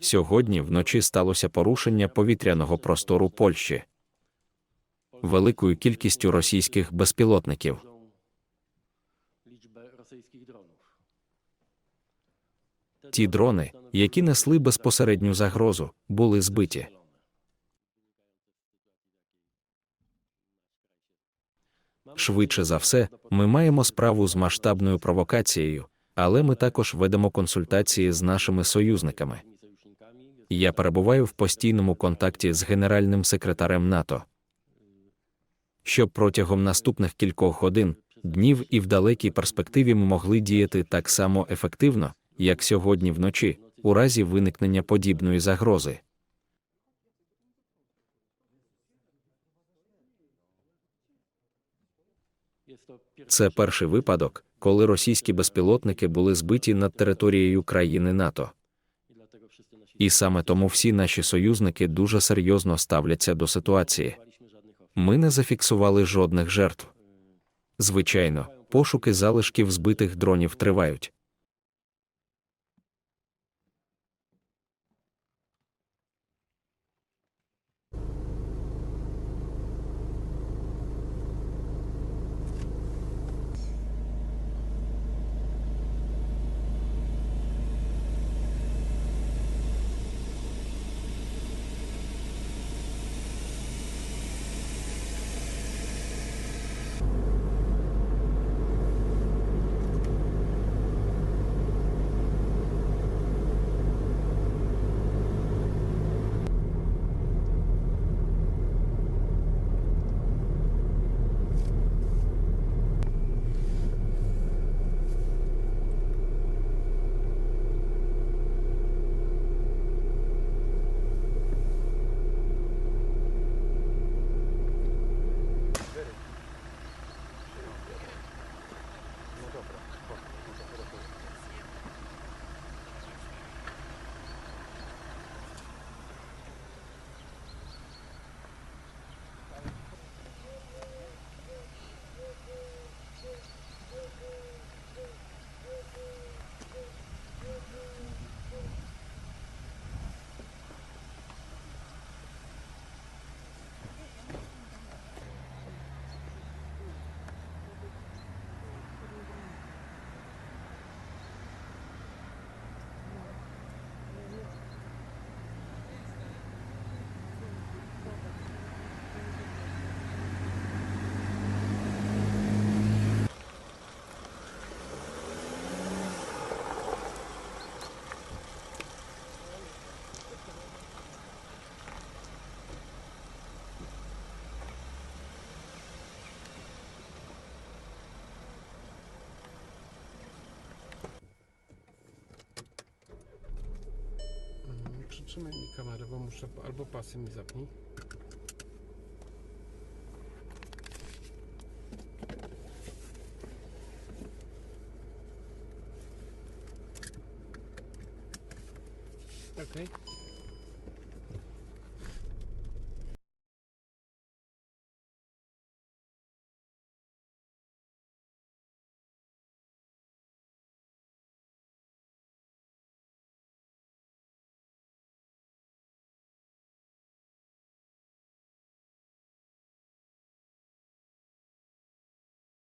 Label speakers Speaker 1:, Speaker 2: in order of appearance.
Speaker 1: Сьогодні вночі сталося порушення повітряного простору Польщі великою кількістю російських безпілотників. Ті дрони, які несли безпосередню загрозу, були збиті. Швидше за все, ми маємо справу з масштабною провокацією, але ми також ведемо консультації з нашими союзниками. Я перебуваю в постійному контакті з генеральним секретарем НАТО, щоб протягом наступних кількох годин, днів і в далекій перспективі ми могли діяти так само ефективно, як сьогодні вночі, у разі виникнення подібної загрози. Це перший випадок, коли російські безпілотники були збиті над територією країни НАТО. І саме тому всі наші союзники дуже серйозно ставляться до ситуації. Ми не зафіксували жодних жертв. Звичайно, пошуки залишків збитих дронів тривають.
Speaker 2: Przytrzymaj mi kamerę, bo muszę albo pasy mi zapnij. Okej.